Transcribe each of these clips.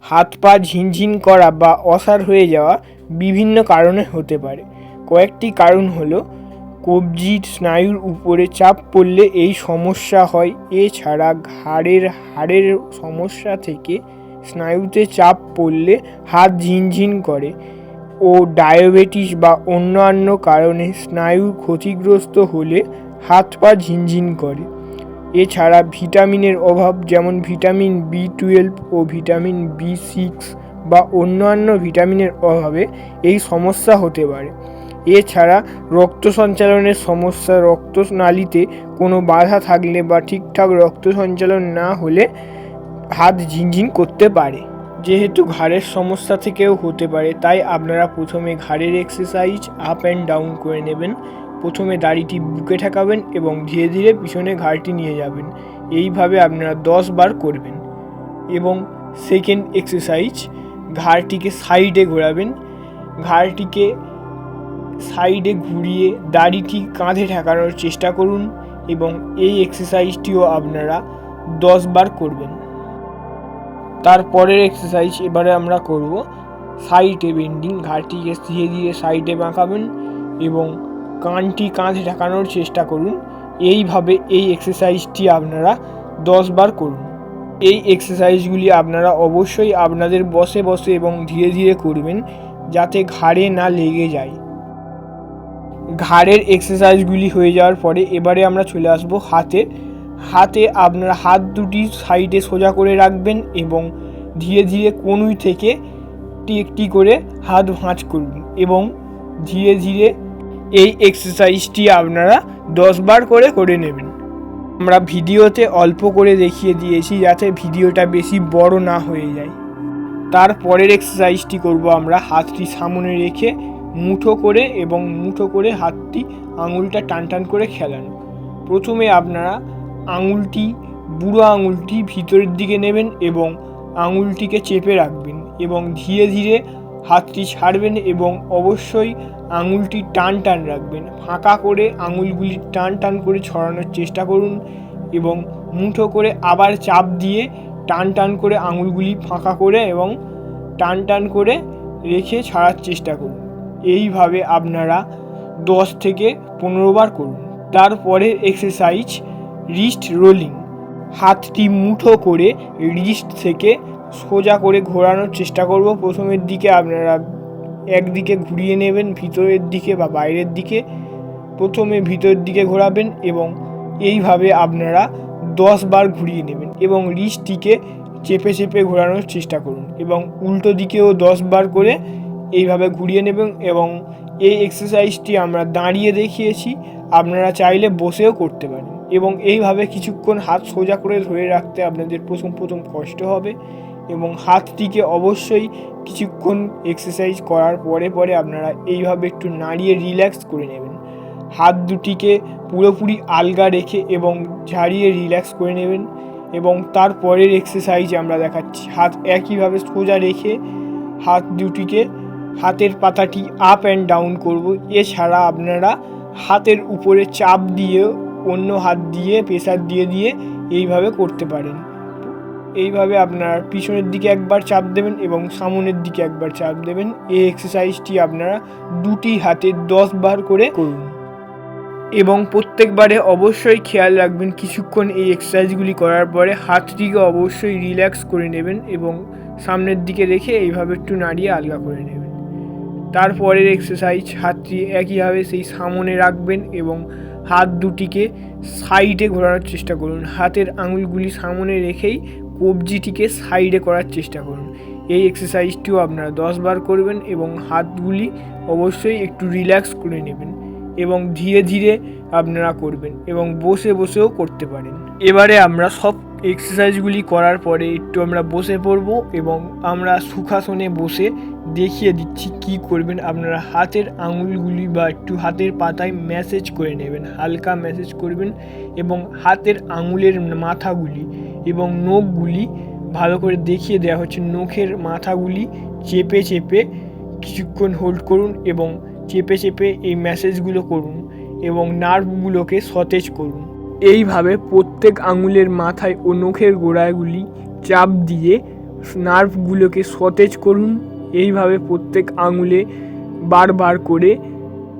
হাত পা ঝিনঝিন করা বা অসাড় হয়ে যাওয়া বিভিন্ন কারণে হতে পারে। কয়েকটি কারণ হলো, কবজির স্নায়ুর উপরে চাপ পড়লে এই সমস্যা হয়। এছাড়া ঘাড়ের, হাড়ের সমস্যা থেকে স্নায়ুতে চাপ পড়লে হাত ঝিনঝিন করে ও ডায়াবেটিস বা অন্যান্য কারণে স্নায়ু ক্ষতিগ্রস্ত হলে হাত পা ঝিনঝিন করে। এছাড়া ভিটামিনের অভাব যেমন ভিটামিন বি টুয়েলভ ও ভিটামিন বি সিক্স বা অন্যান্য ভিটামিনের অভাবে এই সমস্যা হতে পারে। এছাড়া রক্ত সঞ্চালনের সমস্যা রক্তনালীতে কোনো বাধা থাকলে বা ঠিকঠাক রক্ত সঞ্চালন না হলে হাত ঝিনঝিন করতে পারে। যেহেতু ঘাড়ের সমস্যা থেকেও হতে পারে, তাই আপনারা প্রথমে ঘাড়ের এক্সারসাইজ আপ অ্যান্ড ডাউন করে নেবেন। প্রথমে দাড়িটি বুকে ঠেকাবেন এবং ধীরে ধীরে পিছনে ঘাড়টি নিয়ে যাবেন। এইভাবে আপনারা দশ বার করবেন। এবং সেকেন্ড এক্সারসাইজ ঘাড়টিকে সাইডে ঘোরাবেন। ঘাড়টিকে সাইডে ঘুরিয়ে দাড়িটি কাঁধে ঠেকানোর চেষ্টা করুন এবং এই এক্সারসাইজটিও আপনারা দশ বার করবেন। তারপরের এক্সারসাইজ এবারে আমরা করব। সাইডে বেন্ডিং ঘাড়টিকে ধীরে ধীরে সাইডে বাঁকাবেন এবং কানটি কাঁধে ঢাকানোর চেষ্টা করুন। এইভাবে এই এক্সারসাইজটি আপনারা দশ বার করুন। এই এক্সারসাইজগুলি আপনারা অবশ্যই আপনাদের বসে বসে এবং ধীরে ধীরে করবেন যাতে ঘাড়ে না লেগে যায়। ঘাড়ের এক্সারসাইজগুলি হয়ে যাওয়ার পরে এবারে আমরা চলে আসব হাতে। হাতে আপনার হাত দুটি সাইডে সোজা করে রাখবেন এবং ধীরে ধীরে কনুই থেকে একটি একটি করে হাত ভাঁজ করুন এবং ধীরে ধীরে এই এক্সারসাইজটি আপনারা দশ বার করে করে নেবেন। আমরা ভিডিওতে অল্প করে দেখিয়ে দিয়েছি যাতে ভিডিওটা বেশি বড় না হয়ে যায়। তারপরের এক্সারসাইজটি করব আমরা, হাতটি সামনে রেখে মুঠো করে এবং মুঠো করে হাতটি আঙুলটা টান টান করে খেলানো। প্রথমে আপনারা আঙুলটি, বুড়ো আঙুলটি ভিতরের দিকে নেবেন এবং আঙুলটিকে চেপে রাখবেন এবং ধীরে ধীরে হাতটি ছাড়বেন এবং অবশ্যই আঙুলটি টান টান রাখবেন। ফাঁকা করে আঙুলগুলি টান টান করে ছড়ানোর চেষ্টা করুন এবং মুঠো করে আবার চাপ দিয়ে টান টান করে আঙুলগুলি ফাঁকা করে এবং টান টান করে রেখে ছাড়ার চেষ্টা করুন। এইভাবে আপনারা দশ থেকে পনেরো বার করুন। তারপরে এক্সারসাইজ রিস্ট রোলিং হাতটি মুঠো করে রিস্ট থেকে সোজা করে ঘোরানোর চেষ্টা করব। প্রথমের দিকে আপনারা একদিকে ঘুরিয়ে নেবেন, ভিতরের দিকে বা বাইরের দিকে। প্রথমে ভিতরের দিকে ঘোরাবেন এবং এইভাবে আপনারা দশ বার ঘুরিয়ে নেবেন এবং রিস্টটিকে চেপে চেপে ঘোরানোর চেষ্টা করুন এবং উল্টো দিকেও দশ বার করে এইভাবে ঘুরিয়ে নেবেন এবং এই এক্সারসাইজটি আমরা দাঁড়িয়ে দেখিয়েছি, আপনারা চাইলে বসেও করতে পারেন এবং এইভাবে কিছুক্ষণ হাত সোজা করে ধরে রাখতে আপনাদের প্রথম প্রথম কষ্ট হবে। এবং হাতটিকে অবশ্যই কিছুক্ষণ এক্সারসাইজ করার পরে পরে আপনারা এইভাবে একটু নাড়িয়ে রিল্যাক্স করে নেবেন। হাত দুটিকে পুরোপুরি আলগা রেখে এবং ঝাড়িয়ে রিল্যাক্স করে নেবেন এবং তারপরের এক্সারসাইজ আমরা দেখাচ্ছি। হাত একইভাবে সোজা রেখে হাত দুটিকে হাতের পাতাটি আপ অ্যান্ড ডাউন করব। এছাড়া আপনারা হাতের উপরে চাপ দিয়ে অন্য হাত দিয়ে, প্রেসার দিয়ে দিয়ে এইভাবে করতে পারেন। এইভাবে আপনার পিছনের দিকে একবার চাপ দেবেন এবং সামনের দিকে একবার চাপ দেবেন। এই এক্সারসাইজটি আপনারা দুটি হাতে দশ বার করে করুন। এবং প্রত্যেকবারে অবশ্যই খেয়াল রাখবেন, কিছুক্ষণ এই এক্সারসাইজগুলি করার পরে হাতটিকে অবশ্যই রিল্যাক্স করে নেবেন এবং সামনের দিকে রেখে এইভাবে একটু নাড়িয়ে আলগা করে নেবেন। তারপরের এক্সারসাইজ হাতটি একইভাবে সেই সামনে রাখবেন এবং হাত দুটিকে সাইডে ঘোরানোর চেষ্টা করুন। হাতের আঙুলগুলি সামনে রেখেই কবজিটিকে সাইডে করার চেষ্টা করুন। এই এক্সারসাইজটিও আপনারা দশবার করবেন এবং হাতগুলি অবশ্যই একটু রিল্যাক্স করে নেবেন এবং ধীরে ধীরে আপনারা করবেন এবং বসে বসেও করতে পারেন। এবারে আমরা সব এক্সারসাইজগুলি করার পরে একটু আমরা বসে পড়ব এবং আমরা সুখাসনে বসে দেখিয়ে দিচ্ছি কি করবেন। আপনারা হাতের আঙুলগুলি বা একটু হাতের পাতায় ম্যাসেজ করে নেবেন। হালকা ম্যাসেজ করবেন এবং হাতের আঙুলের মাথাগুলি এবং নখগুলি ভালো করে দেখিয়ে দেওয়া হচ্ছে। নখের মাথাগুলি চেপে চেপে কিছুক্ষণ হোল্ড করুন এবং চেপে চেপে এই ম্যাসেজগুলো করুন এবং নার্ভগুলোকে সতেজ করুন। এইভাবে প্রত্যেক আঙুলের মাথায় ও নখের গোড়াগুলি চাপ দিয়ে নার্ভগুলোকে সতেজ করুন। এইভাবে প্রত্যেক আঙুলে বারবার করে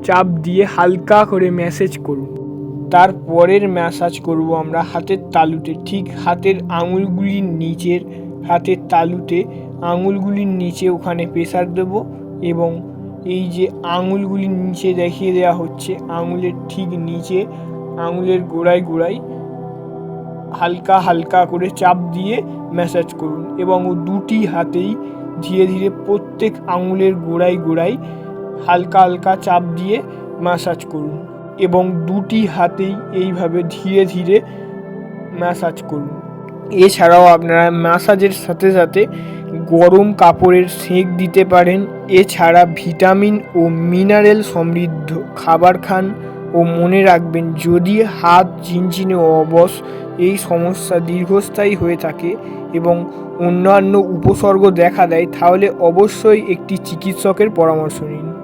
চাপ দিয়ে হালকা করে ম্যাসেজ করুন। তারপরের ম্যাসাজ করব আমরা হাতের তালুতে। ঠিক হাতের আঙুলগুলির নিচের হাতের তালুতে আঙুলগুলির নিচে ওখানে প্রেসার দেব এবং এই যে আঙুলগুলির নিচে দেখিয়ে দেওয়া হচ্ছে, আঙুলের ঠিক নিচে আঙুলের গোড়ায় গোড়ায় হালকা হালকা করে চাপ দিয়ে ম্যাসাজ করুন এবং দুটি হাতেই ধীরে ধীরে প্রত্যেক আঙুলের গোড়ায় গোড়ায় হালকা হালকা চাপ দিয়ে ম্যাসাজ করুন এবং দুটি হাতেই এইভাবে ধীরে ধীরে ম্যাসাজ করুন। এছাড়াও আপনারা ম্যাসাজের সাথে সাথে গরম কাপড়ের সেঁক দিতে পারেন। এছাড়া ভিটামিন ও মিনারেল সমৃদ্ধ খাবার খান ও মনে রাখবেন যদি হাত ঝিনঝিনে অবশ এই সমস্যা দীর্ঘস্থায়ী হয়ে থাকে এবং অন্যান্য উপসর্গ দেখা দেয় তাহলে অবশ্যই একটি চিকিৎসকের পরামর্শ নিন।